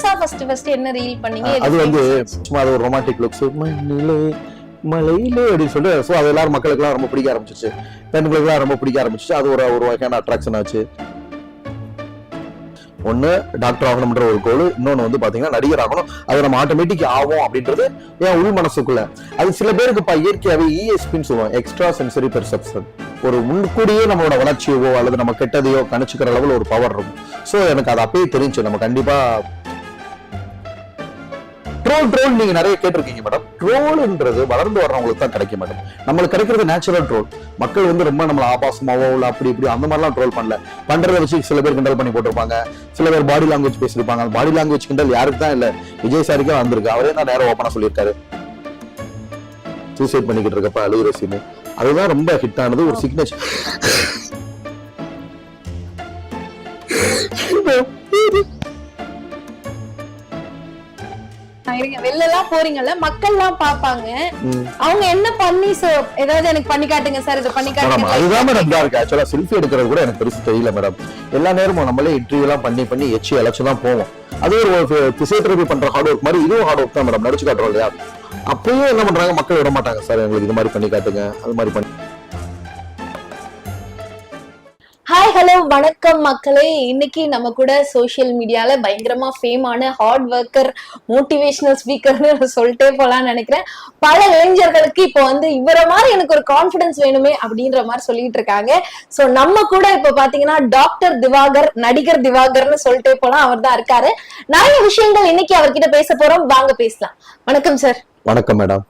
புதுசா first first என்ன reel பண்ணீங்க? அது வந்து? சும்மா அது ஒரு ரொமான்டிக் லுக்ஸ் மண்ணிலே மலையிலே அப்படின்னு சொல்லிட்டு ஸோ அது எல்லாரும் மக்களுக்குலாம் ரொம்ப பிடிக்க ஆரம்பிச்சிச்சு பெண்களுக்குலாம் ரொம்ப பிடிக்க ஆரம்பிச்சிச்சு அது ஒரு ஒரு வகையான அட்ராக்ஷன் ஆச்சு. ஒண்ணு டாக்டர் ஆகணும்ன்ற ஒரு கோல் இன்னொன்னு வந்து பாத்தீங்கன்னா நடிகர் ஆகணும். அது நம்ம ஆட்டோமேட்டிக் ஆகும் அப்படின்றது என் உள் மனசுக்குள்ள. அது சில பேருக்கு இப்ப இயற்கையாவே E இஎஸ்பின்னு சொல்லுவோம் எக்ஸ்ட்ரா சென்சரி பெர்செப்ஷன் ஒரு முன்கூடியே நம்மளோட வளர்ச்சியவோ அல்லது நம்ம கெட்டதையோ கணிச்சுக்கிற அளவுல ஒரு பவர் இருக்கும். சோ எனக்கு அது அப்பயே தெரிஞ்சு நம்ம கண்டிப்பா ட்ரோல் ட்ரோல் நீங்க நிறைய கேட்டிருக்கீங்க மேடம் ட்ரோல்ன்றது வளர்ந்து வர்றவங்களுக்கு தான் கிடைக்கும் மேடம் நம்மளுக்கு கிடைக்கிறது நேச்சுரல் ட்ரோல் மக்கள் வந்து ரொம்ப நம்மள ஆபாசமாவோ இல்ல அப்படி இப்படி அந்த மாதிரிலாம் ட்ரோல் பண்ணல. பண்றதை வச்சு சில பேர் கிண்டல் பண்ணி போட்டிருப்பாங்க. சில பேர் பாடி லாங்குவேஜ் பேசியிருப்பாங்க. அந்த பாடி லாங்குவேஜ் கிண்டல் யாருக்கு தான் இல்ல. விஜய் சாருக்கே வந்திருக்கு. அவரே தான் நேரம் ஓப்பனா சொல்லியிருக்காரு. சூசைட் பண்ணிக்கிட்டு இருக்கப்ப அழுகுற சீனு அதுதான் ரொம்ப ஹிட் ஆனது. ஒரு சிக்னேச்சர் இருங்க வெளில எல்லாம் போறீங்கல்ல மக்கள் எல்லாம் பாப்பாங்க அவங்க என்ன பண்ணி ஏதாவது எனக்கு பண்ணி காட்டுங்க சார் இதை பண்ணி காட்டுங்க. அதுதான் மேடம் இதா இருக்கு. ஆக்சுவலா செல்ஃபி எடுக்கிறது கூட எனக்கு பெருசு தெரியல மேடம். எல்லா நேரமும் நம்மளே இன்டர்வியூ எல்லாம் பண்ணி பண்ணி எச்சி அழைச்சு தான் போவோம். அது ஒரு பிசியோதெரபி பண்ற ஹார்ட் ஒர்க் மாதிரி இதுவும் ஹார்ட் ஒர்க் தான் மேடம். நடிச்சு காட்டுறோம் இல்லையா? அப்பயும் என்ன பண்றாங்க? மக்கள் விட மாட்டாங்க சார் எங்களுக்கு இது மாதிரி பண்ணி காட்டுங்க. அது மாதிரி பண்ணி வணக்கம் மக்களே. இன்னைக்கு நம்ம கூட சோசியல் மீடியால பயங்கரமா ஃபேமான ஹார்ட் ஒர்க்கர் மோட்டிவேஷனல் ஸ்பீக்கர்னு சொல்லிட்டே போலாம்னு நினைக்கிறேன். பல இளைஞர்களுக்கு இப்போ வந்து இவர மாதிரி எனக்கு ஒரு கான்பிடன்ஸ் வேணுமே அப்படின்ற மாதிரி சொல்லிட்டு இருக்காங்க. சோ நம்ம கூட இப்ப பாத்தீங்கன்னா டாக்டர் திவாகர் நடிகர் திவாகர்னு சொல்லிட்டே போலாம். அவர் தான் இருக்காரு. நிறைய விஷயங்கள் இன்னைக்கு அவர்கிட்ட பேச போறோம். வாங்க பேசலாம். வணக்கம் சார் வணக்கம் மேடம்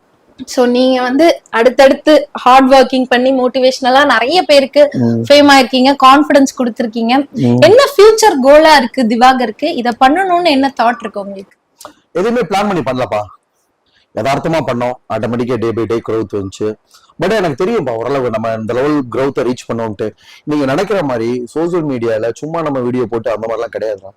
சோ நீங்க வந்து அடுத்தடுத்து ஹார்ட் ஒர்க்கிங் பண்ணி மோட்டிவேஷனலா நிறைய பேருக்கு ஃபேம் ஆயிருக்கீங்க கான்ஃபிடன்ஸ் கொடுத்துருக்கீங்க. என்ன ஃபியூச்சர் கோலா இருக்கு திவாகருக்கு? இத பண்ணணும்னு என்ன தாட் இருக்கு உங்களுக்கு? எதுவுமே பிளான் பண்ணி பண்ணலப்பா. யதார்த்தமா பண்ணோம். ஆட்டோமேட்டிக்கா டே பை டே growth வந்துச்சு. பட் எனக்கு தெரியும்பா ஓரளவு நம்ம இந்த லெவல் growth ரீச் பண்ணோம்ட்டு. நீங்க நினைக்கிற மாதிரி சோசியல் மீடியால சும்மா நம்ம வீடியோ போட்டு அந்த மாதிரிலாம் கிடையாதுதான்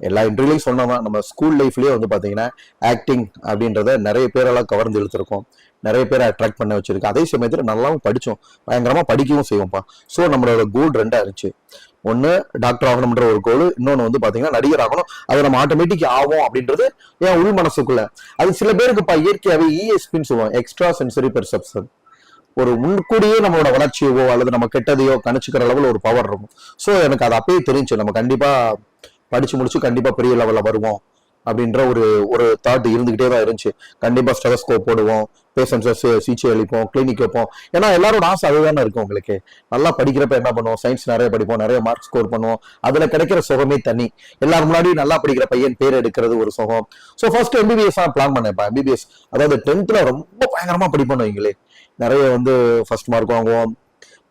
எல்லா இன்டர்வியூலையும் சொன்னோம்னா நம்ம ஸ்கூல் லைஃப்லயே வந்து பாத்தீங்கன்னா ஆக்டிங் அப்படின்றத நிறைய பேரெல்லாம் கவர்ந்து இழுத்துருக்கோம். நிறைய பேரை அட்ராக்ட் பண்ண வச்சிருக்கு. அதே சமயத்தில் நல்லாவும் படித்தோம் பயங்கரமாக படிக்கவும் செய்வோம்ப்பா. ஸோ நம்மளோட கோல் ரெண்டாக இருந்துச்சு. ஒன்று டாக்டர் ஆகணும்ன்ற ஒரு கோல் இன்னொன்று வந்து பார்த்தீங்கன்னா நடிகர் ஆகணும். அது நம்ம ஆட்டோமேட்டிக் ஆகும் அப்படின்றது என் உள் மனசுக்குள்ள. அது சில பேருக்கு இயற்கையாகவே இஎஸ்பின்னு சொல்லுவோம் எக்ஸ்ட்ரா சென்சரி பெர்செப்ஷன் ஒரு முன்கூடியே நம்மளோட வளர்ச்சியவோ அல்லது நம்ம கெட்டதையோ கணிச்சுக்கிற அளவில் ஒரு பவர் இருக்கும். ஸோ எனக்கு அது அப்பயே தெரிஞ்சு நம்ம கண்டிப்பாக படிச்சு முடிச்சு கண்டிப்பாக பெரிய லெவலில் வருவோம் அப்படின்ற ஒரு ஒரு தாட் இருந்துகிட்டே தான் இருந்துச்சு. கண்டிப்பாக ஸ்டெதஸ்கோப் போடுவோம். பேஷண்ட்ஸை சிகிச்சை அளிப்போம் கிளினிக் வைப்போம். ஏன்னா எல்லாரோட ஆசை அதுதானே இருக்கும் உங்களுக்கு. நல்லா படிக்கிறப்ப என்ன பண்ணுவோம்? சயின்ஸ் நிறைய படிப்போம் நிறைய மார்க் ஸ்கோர் பண்ணுவோம். அதில் கிடைக்கிற சுகமே தனி. எல்லாரும் முன்னாடி நல்லா படிக்கிற பையன் பேர் எடுக்கிறது ஒரு சுகம். ஸோ ஃபர்ஸ்ட் எம்பிபிஎஸ் தான் பிளான் பண்ணேன்ப்பா எம்பிபிஎஸ் அதாவது டென்த்தில் ரொம்ப பயங்கரமாக படிப்போம் வைங்களே நிறைய வந்து ஃபர்ஸ்ட் மார்க் வாங்குவோம்.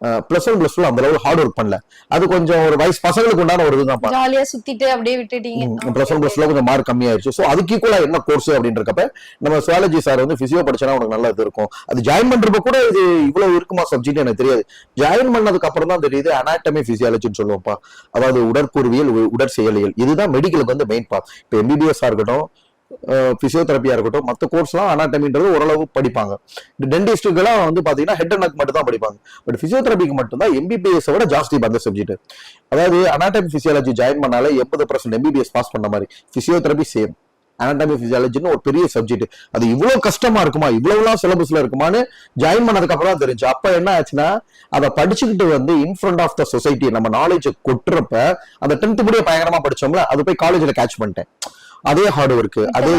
பிளஸ் ஒன் பிளஸ் டூ அந்த அளவு ஹார்ட் ஒர்க் பண்ணல. அது கொஞ்சம் ஒரு வயசு பசங்களுக்கு உண்டான ஒரு இதுதான் ஜாலியா சுத்திட்டு அப்படியே விட்டுட்டீங்க. பிளஸ் ஒன் பிளஸ் கொஞ்சம் மார்க் கம்மியாயிருச்சு. ஸோ அதுக்கு ஈக்குவலா என்ன கோர்ஸ் அப்படின்றப்ப நம்ம சுவாலஜி சார் வந்து பிசியோ படிச்சா உனக்கு நல்லா இது இருக்கும். அது ஜாயின் பண்றப்ப கூட இது இவ்வளவு இருக்குமா சப்ஜெக்ட் எனக்கு தெரியாது. ஜாயின் பண்ணதுக்கு அப்புறம் தான் தெரியுது அனாட்டமி பிசியாலஜின்னு சொல்லுவோம்ப்பா. அதாவது உடற்கூறுவியல் உ- உடற்செயலியல். இதுதான் மெடிக்கலுக்கு வந்து மெயின் பார்ட் இப்போ எம்பிபிஎஸ் இருக்கட்டும் பிசியோதெரப்பியா இருக்கட்டும் மற்ற கோர்ஸ்லாம் அனாட்டமின்றது ஓரளவு படிப்பாங்க. டென்டிஸ்டுக்கெல்லாம் வந்து பாத்தீங்கன்னா ஹெட் அண்ட் நக் மட்டும் தான் படிப்பாங்க. பட் பிசியோதெரபிக்கு மட்டும்தான் எம்பிபிஎஸ் விட ஜாஸ்தி அந்த சப்ஜெக்ட் அதாவது அனாட்டமி பிசியாலஜி ஜாயின் பண்ணாலே எண்பது பர்சன்ட் எம்பிபிஎஸ் பாஸ் பண்ண மாதிரி. பிசியோதெரப்பி சேம் அனாட்டமி பிசியாலஜின்னு ஒரு பெரிய சப்ஜெக்ட் அது இவ்வளவு கஷ்டமா இருக்குமா? இவ்வளவுலாம் சிலபஸ்ல இருக்குமான்னு ஜாயின் பண்ணதுக்கு அப்புறம் தான் தெரிஞ்சு. அப்ப என்ன ஆச்சுன்னா அதை படிச்சுக்கிட்டு வந்து in front of the society நம்ம நாலேஜ் கொட்டுறப்ப அந்த டென்த் படியே பயங்கரமா படிச்சோம்ல அது போய் காலேஜ்ல கேட்ச் பண்ணிட்டேன். அதே ஹார்ட் ஒர்க் அதே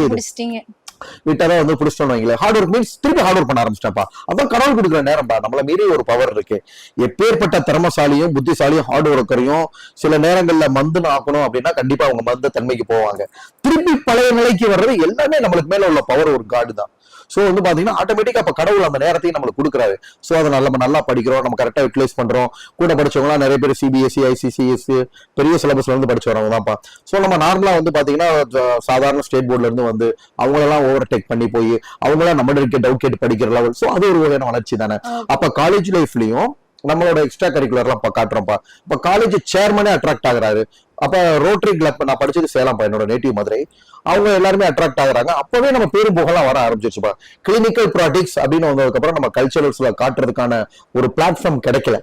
விட்டாதான் வந்து புடிச்சிட்டோம் வைங்களேன். ஹார்ட் ஒர்க் மீன்ஸ் திருப்பி ஹார்ட் ஒர்க் பண்ண ஆரம்பிச்சிட்டப்பா அதான் கடவுள் கொடுக்குற நேரம்ப்பா நம்மள மீறி ஒரு பவர் இருக்கு. எப்பேற்பட்ட திறமசாலியும் புத்திசாலியும் ஹார்ட் ஒர்க்கரையும் சில நேரங்கள்ல மந்துன்னு ஆக்கணும் அப்படின்னா கண்டிப்பா அவங்க மந்த தன்மைக்கு போவாங்க. திருப்பி பழைய நிலைக்கு வர்றது எல்லாமே நம்மளுக்கு மேல உள்ள பவர் ஒரு காடு தான் சோ வந்து பாத்தீங்கன்னா ஆட்டோமேட்டிக்கா அப்ப கடவுள் அந்த நேரத்தையும் நம்மளுக்கு கொடுக்குறாரு. சோ அதை நம்ம நல்லா படிக்கிறோம் நம்ம கரெக்டா யூட்டிலைஸ் பண்றோம். கூட படிச்சவங்களாம் நிறைய பேர் சிபிஎஸ்சி ஐசிசிஎஸ் பெரிய சிலபஸ்ல இருந்து படிச்சு வரவங்க தான்ப்பா. சோ நம்ம நார்மலா வந்து பாத்தீங்கன்னா ஜ- சாதாரண ஸ்டேட் போர்ட்ல இருந்து வந்து அவங்களெல்லாம் ஓவர் டேக் பண்ணி போய் அவங்களாம் நம்ம இருக்க டவுட் கேட்டு படிக்கிற லெவல் சோ அது ஒரு வகையான வளர்ச்சி தானே. அப்ப காலேஜ் லைஃப்லயும் நம்மளோட எக்ஸ்ட்ரா கரிக்குலர்லாம் இப்ப காட்டுறோம்ப்பா. இப்ப காலேஜ் சேர்மனே அட்ராக்ட் ஆகுறாரு. அப்ப ரோட்டரி கிளப் நான் படிச்சது சேலம் என்னோட நேட்டிவ் மதுரை. அவங்க எல்லாருமே அட்ராக்ட் ஆகுறாங்க. அப்பவே நம்ம பேரும் புகழலாம் வர ஆரம்பிச்சிருச்சுப்பா கிளினிக்கல் ப்ராடக்ட்ஸ் அப்படின்னு வந்ததுக்கு அப்புறம் நம்ம கல்ச்சரல்ஸ்ல காட்டுறதுக்கான ஒரு பிளாட்ஃபார்ம் கிடைக்கல.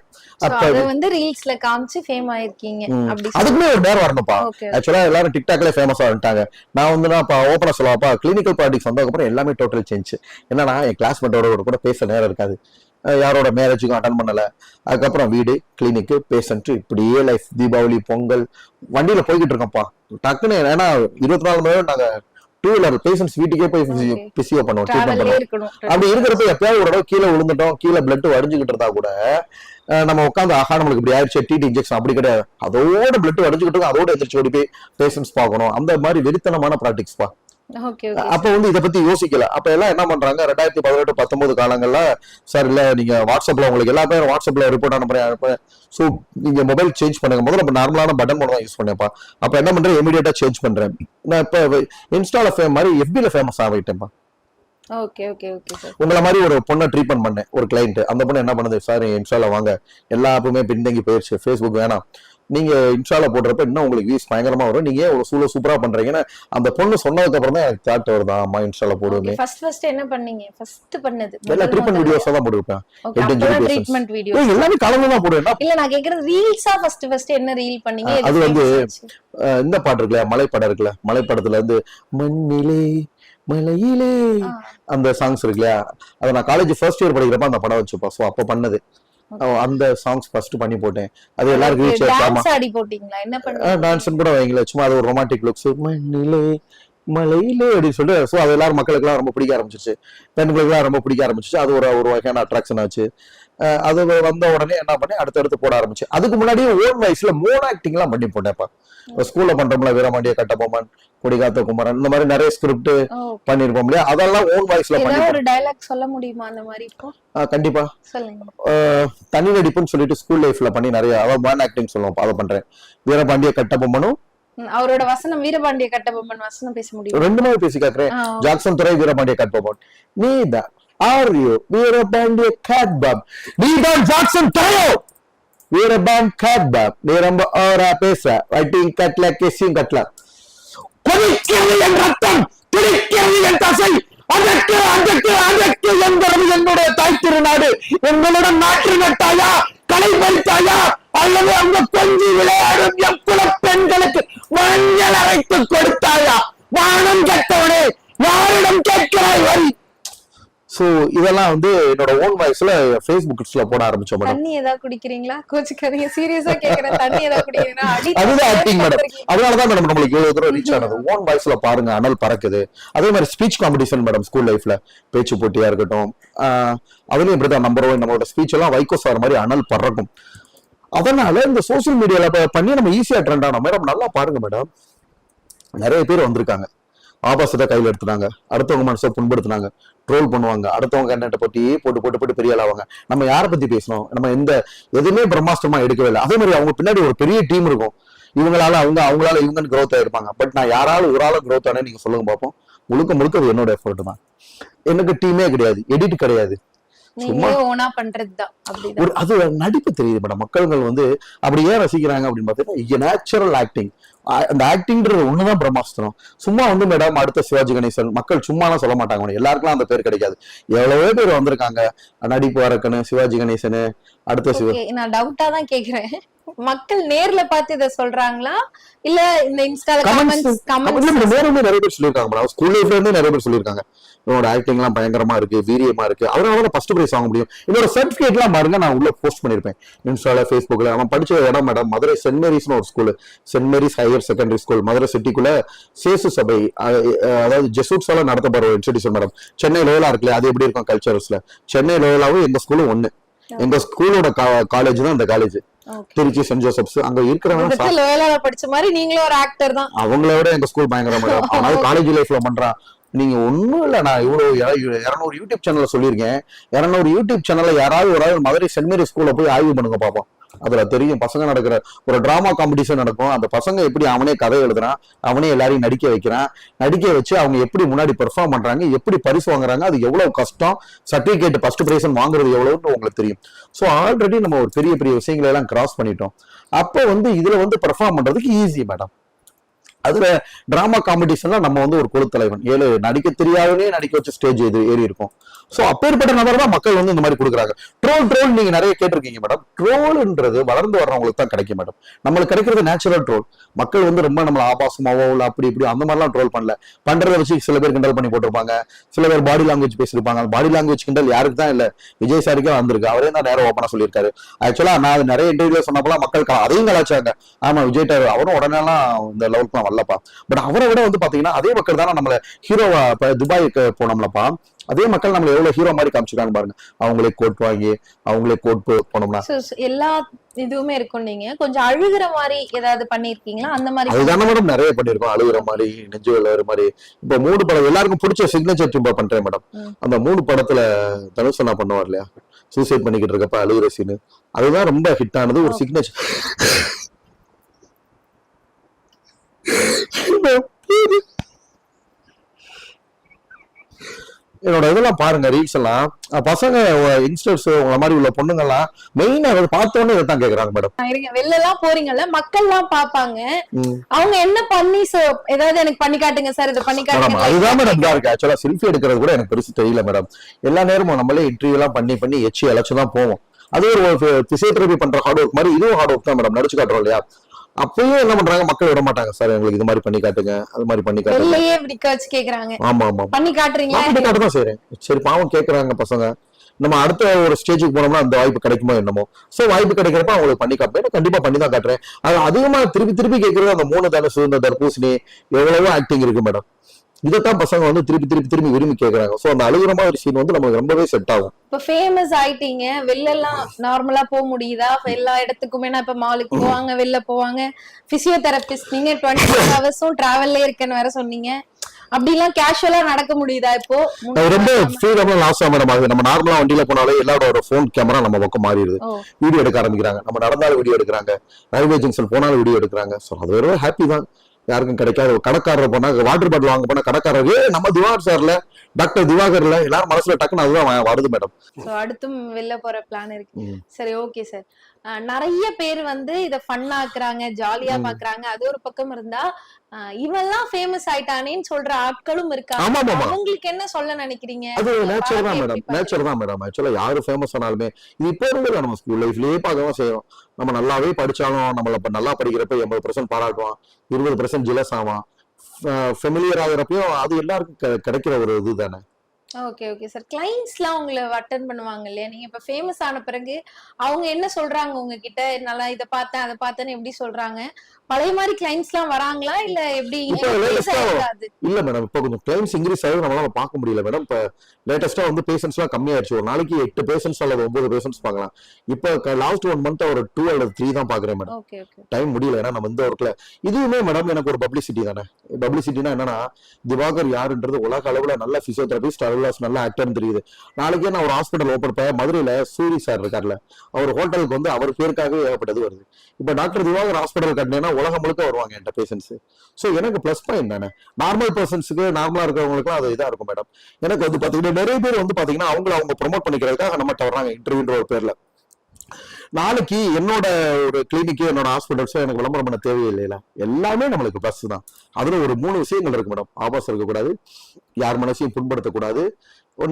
வந்து ரீல்ஸ்ல காமிச்சு ஃபேம் ஆயிருக்கீங்க. அதுக்குமே ஒரு நேரம் வரணும்ப்பா. ஆக்சுவலா எல்லாரும் டிக்டாக்ல ஃபேமஸா வந்துட்டாங்க. நான் வந்து நான் ஓப்பனா சொல்லவாப்பா கிளினிக்கல் ப்ராடக்ட்ஸ் வந்ததுக்கப்புறம் எல்லாமே டோட்டல் சேஞ்ச் என்னன்னா என் கிளாஸ்மேட்டோட கூட பேச நேரம் இருக்காது. யாரோட மேரேஜுக்கும் அட்டன் பண்ணல. அதுக்கப்புறம் வீடு கிளினிக்கு பேஷண்ட் இப்படியே லைஃப் தீபாவளி பொங்கல் வண்டியில போய்கிட்டு இருக்கோம்ப்பா. டக்குன்னு ஏன்னா இருபத்தி நாலு மணி நேரம் நாங்க டூ வீலர் பேஷண்ட்ஸ் வீட்டுக்கே போய். பிசியோ பண்ணுவோம் ட்ரீட்மெண்ட் பண்ணுவோம். அப்படி இருக்கிறப்ப எப்பயாவது ஒரு தடவை கீழே விழுந்துட்டோம் கீழே பிளட் வடிஞ்சுக்கிட்டு இருந்தா கூட நம்ம உட்காந்து ஆஹா நம்மளுக்கு இப்படி ஆயிடுச்சு டிடி இன்ஜெக்ஷன் அப்படி கிடையாது. அதோட பிளட் வடிஞ்சுக்கிட்டு அதோட எந்திரிச்சு ஓடி போய் பேஷண்ட்ஸ் பார்க்கணும். அந்த மாதிரி வெறித்தனமான ப்ராக்டிக்ஸ் பா ஓகே ஓகே அப்ப வந்து இதை பத்தி யோசிக்கல. அப்ப எல்லாம் என்ன பண்றாங்க? ரெண்டாயிரத்தி பதினெட்டு பத்தொன்பது காலங்கள்ல சார் இல்ல நீங்க வாட்ஸ்அப்ல உங்களுக்கு எல்லா பேரும் வாட்ஸ்அப்ல ரிப்போர்ட் அனுப்புறேன் ஸோ நீங்க மொபைல் சேஞ்ச் பண்ணுங்க முதல்ல இப்ப நார்மலான பட்டன் தான் யூஸ் பண்ணேன்ப்பா அப்ப என்ன பண்றேன்? இமீடியட்டா சேஞ்ச் பண்றேன். நான் இப்ப இன்ஸ்டால ஃபேம் மாதிரி FB ல ஃபேமஸ் ஆகிட்டேன்ப்பா. உங்களை மாதிரி ஒரு பொண்ணை ட்ரீட்மெண்ட் பண்ணேன் ஒரு கிளைண்ட் அந்த பொண்ணு என்ன பண்ணுது? சார் இன்ஸ்டால வாங்க. எல்லா ஆப்புமே பின்தங்கி போயிருச்சு. ஃபேஸ்புக் வேணாம். நீங்க இன்ஸ்டால போடுறப்ப இன்னும் உங்களுக்கு வியூஸ் பயங்கரமா வரும். நீங்க ஒரு சூழ சூப்பரா பண்றீங்கன்னு அந்த பொண்ணு சொன்னதுக்கு அப்புறம் தான் எனக்கு தாட் வருதா. அம்மா இன்ஸ்டால போடுவேன். ஃபர்ஸ்ட் ஃபர்ஸ்ட் என்ன பண்ணீங்க? ஃபர்ஸ்ட் பண்ணது. எல்லா ட்ரீட்மெண்ட் வீடியோஸ் தான் போட்டுருப்பேன்? ட்ரீட்மெண்ட் வீடியோ எல்லாமே கலந்து தான் போடுவேன். இல்ல நான் கேக்குறது ரீல்ஸா ஃபர்ஸ்ட் ஃபர்ஸ்ட் என்ன ரீல் பண்ணீங்க? அது வந்து- இந்த பாட்டு இருக்குல்ல மலைப்படம் இருக்குல்ல மலைப்படத்துல இருந்து மண்ணிலே மலையிலே அந்த சாங்ஸ் இருக்கு இல்லையா அதை நான் காலேஜ் ஃபர்ஸ்ட் இயர் படிக்கிறப்ப அந்த படம் வச்சுப்பா ஸோ அப்போ பண்ணது. அந்த சாங்ஸ் ஃபர்ஸ்ட் பண்ணி போட்டேன். அது எல்லாருக்கும் ரீச் ஆமா. டான்ஸ் கூட வைங்களேன். சும்மா அது ஒரு ரொமான்டிக் லுக்ஸ் மண்ணிலே மலையிலே அப்படின்னு சொல்லிட்டு ஸோ அது எல்லாரும் மக்களுக்குலாம் ரொம்ப பிடிக்க ஆரம்பிச்சிச்சு பெண்களுக்குலாம் ரொம்ப பிடிக்க ஆரம்பிச்சிச்சு அது ஒரு ஒரு வகையான அட்ராக்ஷன் ஆச்சு. அது வந்த உடனே என்ன பண்ணேன் அடுத்தடுத்து போட ஆரம்பிச்சு. அதுக்கு முன்னாடியே ஓன் வயசுல மோன் ஆக்டிங் எல்லாம் பண்ணி போட்டேன்ப்பா. ஸ்கூல்ல பண்றோம்ல வீரமாண்டிய கட்டபொம்மன் கொடிகாத்த குமரன் இந்த மாதிரி நிறைய ஸ்கிரிப்ட் பண்ணிருப்போம் இல்லையா? அதெல்லாம் ஓன் வாய்ஸ்ல பண்ணி ஒரு டயலாக் சொல்ல முடியுமா அந்த மாதிரி இப்போ? கண்டிப்பா. தனி நடிப்புன்னு சொல்லிட்டு ஸ்கூல் லைஃப்ல பண்ணி நிறைய அதாவது பேன் ஆக்டிங் சொல்லுவோம் அதை பண்றேன். வீரபாண்டிய கட்டபொம்மனும் அவரோட வசனம் வீரபாண்டிய கட்டபொம்மன் வசனம் பேச முடியும்? ரெண்டுமே பேசி காட்டுறேன் ஆ, ஜாக்சன் துறை வீரபாண்டிய கட்டபொம்மன். நீ தான் ஆர் யூ வீரபாண்டிய கேட் பாப் நீ தான் ஜாக்சன் துறையோ? வீரபான் கேட் பாப் நீ ரொம்ப ஓரா பேசுற. ரைட்டிங் கட்ல கெஸ்ஸிங் கட்ல கொதிக்கிறது என் ரத்தம் துடிக்கிறது என் தசை. அதற்கு அதற்கு அதற்கு என்கிறது என்னுடைய தாய் திருநாடு. எங்களுடன் நாட்டு நட்டாயா? கலை பறித்தாயா? இதெல்லாம் வந்து என்னோட ஓன் வாய்ஸ்ல ஃபேஸ்புக்ஸ்ல போட ஆரம்பிச்சோம் மேடம் தண்ணி ஏதாவது குடிக்கிறீங்களா? கோச்சுக்காதீங்க. சீரியஸா கேக்குறேன் தண்ணி ஏதாவது குடிக்கிறீங்களா அதுதான் ஆக்டிங் மேடம் பார்த்திருக்கீங்க. அதனாலதான் மேடம் நம்மளுக்கு இவ்வளவு தூரம் ரீச் ஆனது. ஓன் வாய்ஸ்ல பாருங்க அனல் பறக்குது. அதே மாதிரி ஸ்பீச் காம்படிஷன் மேடம் ஸ்கூல் லைஃப்ல பேச்சு போட்டியா இருக்கட்டும் அதுலயும் இப்படிதான் நம்பர் ஒன் நம்மளோட ஸ்பீச் எல்லாம் வைகோ சார் மாதிரி அனல் பறக்கும். அதனால இந்த சோசியல் மீடியால பண்ணி நம்ம ஈஸியா ட்ரெண்ட் ஆனோம் மேடம் நல்லா பாருங்க மேடம் நிறைய பேர் வந்திருக்காங்க. ஆபாசத்தை கையில் எடுத்துனாங்க அடுத்தவங்க மனசை புண்படுத்துனாங்க. ட்ரோல் பண்ணுவாங்க. அடுத்தவங்க கண்ணட்ட பற்றி போட்டு போட்டு போட்டு பெரிய ஆளாவாங்க. நம்ம யாரை பற்றி பேசணும்? நம்ம எந்த எதுவுமே பிரம்மாஸ்திரமா எடுக்கவே இல்லை. அதே மாதிரி அவங்க பின்னாடி ஒரு பெரிய டீம் இருக்கும். இவங்களால அவங்க அவங்களால இவங்கன்னு க்ரோத் ஆயிருப்பாங்க. பட் நான் யாராலும் ஒரு ஆளு க்ரோத் ஆனே நீங்க சொல்லுங்க பார்ப்போம் முழுக்க முழுக்க அது என்னோட எஃபர்ட் தான். எனக்கு டீமே கிடையாது. எடிட் கிடையாது. அது நடிப்பு தெரியுது மேடம். மக்கள்கள் வந்து அப்படி ஏன் ரசிக்கிறாங்க அப்படின்னு பார்த்தீங்கன்னா நேச்சுரல் ஆக்டிங் அந்த ஆக்டிங்ன்றது ஒண்ணுதான் பிரம்மாஸ்திரம். சும்மா வந்து மேடம் அடுத்த சிவாஜி கணேசன் மக்கள் சும்மாலாம் சொல்ல மாட்டாங்க madam. எல்லாருக்குலாம் அந்த பேர் கிடைக்காது. எவ்வளவோ பேர் வந்திருக்காங்க. நடிப்பு அரக்கனு சிவாஜி கணேசனு அடுத்த சிவ நான் டவுட்டா தான் கேக்குறேன். மக்கள் நேர்ல பார்த்து இத சொல்றாங்களா? இல்ல இந்த இன்ஸ்டால கமெண்ட்ஸ் கமெண்ட்ஸ் கமெண்ட்ஸ் நேரமே நிறைய பேர் சொல்லியிருக்காங்க மேடம் ஸ்கூல் லைஃப்ல இருந்தே நிறைய பேர் சொல்லியிருக்காங்க. இவனோட ஆக்டிங் எல்லாம் பயங்கரமா இருக்கு வீரியமா இருக்கு. அதனால தான் ஃபர்ஸ்ட் பிரைஸ் வாங்க முடியும். என்னோட சர்டிபிகேட் எல்லாம் பாருங்க நான் உள்ள போஸ்ட் பண்ணிருப்பேன் இன்ஸ்டால ஃபேஸ்புக்ல அவன் படிச்ச இடம் மேடம் மதுரை சென்ட் மேரிஸ்னு ஒரு school saint Mary's higher secondary school Madurai சிட்டிக்குள்ள சேசு சபை அதாவது ஜெசூட்ஸால நடத்தப்படுற ஒரு இன்ஸ்டிடியூஷன் மேடம் சென்னை லோயலா இருக்குல்ல அது எப்படி இருக்கும் கல்ச்சரல்ஸ்ல சென்னை லோயலாவும் எங்க ஸ்கூலும் ஒண்ணு. எங்க ஸ்கூலோட காலேஜ் தான் இந்த காலேஜ் திருச்சி சென்ட் ஜோசப்ஸ் அங்க இருக்கிறவங்க படிச்ச மாதிரி நீங்களும் ஒரு ஆக்டர் தான். அவங்கள விட எங்க ஸ்கூல் பயங்கர மேடம் ஆனால் காலேஜ் லைஃப்ல பண்றான் நீங்க ஒண்ணும் இல்ல நான் இவ்வளவு இருநூறு யூடியூப் சேனல்ல சொல்லியிருக்கேன். இருநூறு யூடியூப் சேனல்ல யாராவது ஒரு ஆள் மதுரை சென்ட் மேரி ஸ்கூல்ல போய் ஆய்வு பண்ணுங்க பாப்போம். அதுல தெரியும். பசங்க நடக்கிற ஒரு டிராமா காம்படிஷன் நடக்கும். அந்த பசங்க எப்படி அவனே கதை எழுதுறான் அவனே எல்லாரையும் நடிக்க வைக்கிறான் நடிக்க வச்சு அவங்க எப்படி முன்னாடி பெர்ஃபார்ம் பண்றாங்க எப்படி பரிசு வாங்குறாங்க அது எவ்வளவு கஷ்டம் சர்டிபிகேட் ஃபர்ஸ்ட் பிரைஸ் வாங்குறது எவ்வளவுன்னு உங்களுக்கு தெரியும். ஸோ ஆல்ரெடி நம்ம ஒரு பெரிய பெரிய விஷயங்களை எல்லாம் கிராஸ் பண்ணிட்டோம். அப்போ வந்து இதுல வந்து பெர்ஃபார்ம் பண்றதுக்கு ஈஸி மேடம் அதுல டிராமா காம்படிஷன்ல நம்ம வந்து ஒரு குழு தலைவன். ஏழு நடிக்க தெரியாதவனே நடிக்க வச்ச ஸ்டேஜ் இது ஏறி இருக்கும். ஸோ அப்பேற்பட்ட நபர் தான் மக்கள் வந்து இந்த மாதிரி கொடுக்குறாங்க. ட்ரோல் ட்ரோல் நீங்க நிறைய கேட்டிருக்கீங்க மேடம் ட்ரோல்ன்றது வளர்ந்து வர்றவங்களுக்கு தான் கிடைக்கும் மேடம் நம்மளுக்கு கிடைக்கிறது நேச்சுரல் ட்ரோல் மக்கள் வந்து ரொம்ப நம்மளை ஆபாசமாவோ இல்லை அப்படி இப்படி அந்த மாதிரிலாம் ட்ரோல் பண்ணல. பண்றதை வச்சு சில பேர் கிண்டல் பண்ணி போட்டிருப்பாங்க. சில பேர் பாடி லாங்குவேஜ் பேசியிருப்பாங்க. பாடி லாங்குவேஜ் கிண்டல் யாருக்கு தான் இல்லை. விஜய் சாருக்கே வந்திருக்கு. அவரே தான் நேரம் ஓப்பனாக சொல்லியிருக்காரு. ஆக்சுவலா நான் நிறைய இன்டர்வியூல சொன்னப்பலாம் மக்கள் கலா- அதையும் கலாச்சாங்க ஆமா விஜய் டார் அவரும் உடனேலாம் இந்த லெவலுக்குலாம் வரலப்பா. பட் அவரை விட வந்து பாத்தீங்கன்னா அதே மக்கள் தானே நம்மள ஹீரோவா இப்போ துபாய்க்கு போனோம்லப்பா. அதே மக்கள் நம்மள எவ்வளவு ஹீரோ மாதிரி காமிச்சிருக்காங்க பாருங்க. அவங்களே கோட் வாங்கி அவங்களே கோட் போனோம்னா. எல்லா இதுவுமே இருக்கும் நீங்க. கொஞ்சம் அழுகுற மாதிரி ஏதாவது பண்ணிருக்கீங்களா? அந்த மாதிரி அதுதானே மேடம் நிறைய பண்ணிருக்கோம். அழுகுற மாதிரி நெஞ்சு விளையாடுற மாதிரி. இப்ப மூணு படம் எல்லாருக்கும் பிடிச்ச சிக்னேச்சர் டியூபா பண்றேன் மேடம். அந்த மூணு படத்துல தனுஷ் நான் பண்ணுவார் இல்லையா? சூசைட் பண்ணிக்கிட்டு இருக்கப்ப அழுகுற சீனு அதுதான் ரொம்ப ஹிட் ஆனது ஒரு. சிக்னேச்சர் என்னோட இதெல்லாம் பாருங்க ரீல்ஸ் எல்லாம். பசங்க யங்ஸ்டர்ஸ் உங்களை மாதிரி உள்ள பொண்ணுங்க எல்லாம் மெயினா பார்த்தோன்னே இதை தான் கேக்குறாங்க மேடம் வெளில எல்லாம் போறீங்கல்ல மக்கள் எல்லாம் பாப்பாங்க அவங்க என்ன பண்ணி so ஏதாவது எனக்கு பண்ணி காட்டுங்க சார் இதை பண்ணி காட்டுங்க. அதுதான் மேடம் இதா இருக்கு. ஆக்சுவலா செல்ஃபி எடுக்கிறது கூட எனக்கு பெருசு தெரியல மேடம் எல்லா நேரமும் நம்மளே இன்டர்வியூ எல்லாம் பண்ணி பண்ணி எச்சி அழைச்சு தான் போவோம். அது ஒரு பிசியோதெரபி பண்ற ஹார்ட் ஒர்க் மாதிரி இதுவும் ஹார்ட் ஒர்க் தான் மேடம் நடிச்சு காட்டுறோம் இல்லையா? அப்பயும் என்ன பண்றாங்க? மக்கள் விட மாட்டாங்க. சார் எங்களுக்கு இது மாதிரி பண்ணி காட்டுங்க. அது மாதிரி பண்ணி காட்டுங்க. வெளிலயே இப்படி வச்சு கேக்குறாங்க. ஆமா ஆமா. பண்ணி காட்டுறீங்களா நான் பண்ணி காட்ட தான் செய்றேன். சரி பாவம் கேக்குறாங்க பசங்க. நம்ம அடுத்த ஒரு ஸ்டேஜுக்கு போனோம்னா அந்த வாய்ப்பு கிடைக்குமோ என்னமோ. சோ வாய்ப்பு கிடைக்கிறப்ப அவங்களுக்கு பண்ணி நான் கண்டிப்பா பண்ணி தான் காட்டுறேன். அது அதிகமா திருப்பி திருப்பி கேட்கறது அந்த மூணு தனுசு இந்த தர்பூசணி. எவ்வளவோ ஆக்டிங் இருக்கு மேடம் இதைத்தான் பசங்க வந்து திருப்பி திருப்பி திரும்பி விரும்பி கேக்குறாங்க. சோ அந்த அழுகுற மாதிரி சீன் வந்து நமக்கு ரொம்பவே செட் ஆகும். இப்ப ஃபேமஸ் ஆயிட்டீங்க. வெளில எல்லாம் நார்மலா போக முடியுதா? எல்லா இடத்துக்குமே நான் இப்ப மாலுக்கு போவாங்க வெளில போவாங்க. பிசியோதெரபிஸ்ட் நீங்க டுவெண்ட்டி ஃபோர் ஹவர்ஸும் டிராவல்ல இருக்கேன்னு வேற சொன்னீங்க. அப்படிலாம் கேஷுவலா நடக்க முடியுதா இப்போ? ரொம்ப ஃப்ரீடமா லாஸ் மேடம் ஆகுது. நம்ம நார்மலா வண்டியில போனாலே எல்லாரோட ஃபோன் கேமரா நம்ம பக்கம் மாறிடுது. வீடியோ எடுக்க ஆரம்பிக்கிறாங்க. நம்ம நடந்தாலும் வீடியோ எடுக்கிறாங்க. ரயில்வே ஜங்ஷன் போனாலும் வீடியோ எடுக்கிறாங்க. ஸோ அது ஒரு ஹாப்பி தான். யாருக்கும் கிடைக்காத கடைக்காரர் போனா வாட்டர் பாட்டில் வாங்க போனா கடைக்காரர் ஏ நம்ம திவாகர் சார்ல டாக்டர் திவாகர்ல எல்லாரும் மனசுல டக்குன்னு அதுதான் வருது மேடம் அடுத்தும் வெளில போற பிளான் இருக்கு. சரி ஓகே சார் நிறைய பேர் வந்து இத ஃபன் ஆக்குறாங்க ஜாலியா. பாக்குறாங்க. அது ஒரு பக்கம் இருந்தா அஹ், இவன்லாம் ஃபேமஸ் ஆயிட்டானேன்னு சொல்ற ஆட்களும் இருக்காங்க. அவங்களுக்கு என்ன சொல்ல நினைக்கிறீங்க? அது நேச்சர் தான் மேடம் நேச்சர் தான் மேடம் ஆக்சுவலா யாரு ஃபேமஸ் ஆனாலுமே இது இப்போ இருந்தது நம்ம ஸ்கூல் லைஃப்லயே பார்க்கவும் செய்யும் நம்ம நல்லாவே படிச்சாலும் நம்மள நல்லா படிக்கிறப்ப எண்பது பர்சன்ட் பாராட்டுவான் இருபது பர்சன்ட் ஜிலஸ் ஆவான். ஃபெமிலியர் ஆகுறப்பயும் அது எல்லாருக்கும் கிடைக்கிற ஒரு இது தானே. ஓகே ஓகே சார் கிளைண்ட்ஸ்லாம் உங்களை அட்டன் பண்ணுவாங்க இல்லையா? நீங்க இப்ப ஃபேமஸ் ஆன பிறகு அவங்க என்ன சொல்றாங்க உங்ககிட்ட? நல்லா இத பார்த்தேன் அதை பார்த்தேன்னு எப்படி சொல்றாங்க? பழைய மாதிரி கிளைண்ட்ஸ்லாம் வராங்களா? இல்ல எப்படி? இல்ல மேடம் இப்போ கொஞ்சம் கிளைம்ஸ் இன்க்ரீஸ் ஆகுது நம்மளால பார்க்க முடியல மேடம் இப்போ லேட்டஸ்டா வந்து பேஷன்ஸ் எல்லாம் கம்மியாயிருச்சு ஒரு நாளைக்கு எட்டு பேஷன்ஸ் அல்லது ஒன்பது பேஷன்ஸ் பார்க்கலாம். இப்போ லாஸ்ட் ஒன் மந்த் ஒரு டூ அல்லது த்ரீ தான் பாக்குறேன் மேடம் டைம் முடியல ஏன்னா நம்ம இந்த ஒர்க்ல இதுவுமே மேடம் எனக்கு ஒரு பப்ளிசிட்டி தானே. பப்ளிசிட்டினா என்னன்னா திவாகர் யாருன்றது உலக அளவுல நல்ல பிசியோதெரபிஸ்ட் அளவுல நல்ல ஆக்டர்னு தெரியுது. நாளைக்கே நான் ஒரு ஹாஸ்பிட்டல் ஓப்பன் பண்ண மதுரையில் சூரி சார் இருக்கார்ல அவர் ஹோட்டலுக்கு வந்து அவர் பேருக்காகவே ஏகப்பட்டது வருது. இப்போ டாக்டர் திவாகர் ஹாஸ்பிட்டல் கட்டினேன்னா உலகம் முழுக்க வருவாங்க என்கிட்ட பேஷன்ஸ் ஸோ எனக்கு ப்ளஸ் பாயிண்ட் தானே நார்மல் பர்சன்ஸுக்கு நார்மலாக இருக்கிறவங்களுக்கும் அது இதாக இருக்கும் மேடம் எனக்கு வந்து பார்த்தீங்கன்னா நிறைய பேர் வந்து பார்த்தீங்கன்னா அவங்கள அவங்க ப்ரொமோட் பண்ணிக்கிறதுக்காக நம்மகிட்ட வர்றாங்க இன்டர்வியூன்ற ஒரு பேரில். நாளைக்கு என்னோட ஒரு கிளினிக்கு என்னோட ஹாஸ்பிட்டல்ஸோ எனக்கு விளம்பரம் பண்ண தேவையில்லைல. எல்லாமே நம்மளுக்கு ப்ளஸ் தான். அதுல ஒரு மூணு விஷயங்கள் இருக்கு மேடம் ஆபாசம் இருக்கக்கூடாது. யார் மனசையும் புண்படுத்தக்கூடாது.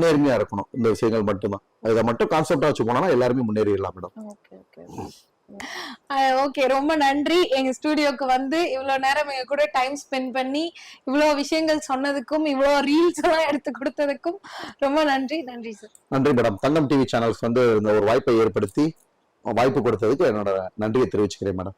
நேர்மையா இருக்கணும். இந்த விஷயங்கள் மட்டும்தான். இதை மட்டும் கான்செப்டா வச்சு போனா எல்லாருமே முன்னேறிடலாம் மேடம் ஓகே ரொம்ப நன்றி. எங்க ஸ்டுடியோக்கு வந்து இவ்வளவு நேரம் எங்க கூட டைம் ஸ்பெண்ட் பண்ணி இவ்வளவு விஷயங்கள் சொன்னதுக்கும் இவ்வளவு ரீல்ஸ் எல்லாம் எடுத்து கொடுத்ததுக்கும் ரொம்ப நன்றி. நன்றி சார் நன்றி மேடம் தங்கம் டிவி சேனல்ஸ் வந்து இந்த ஒரு வாய்ப்பை ஏற்படுத்தி வாய்ப்பு கொடுத்ததுக்கு என்னோட நன்றியை தெரிவிச்சுக்கிறேன் மேடம்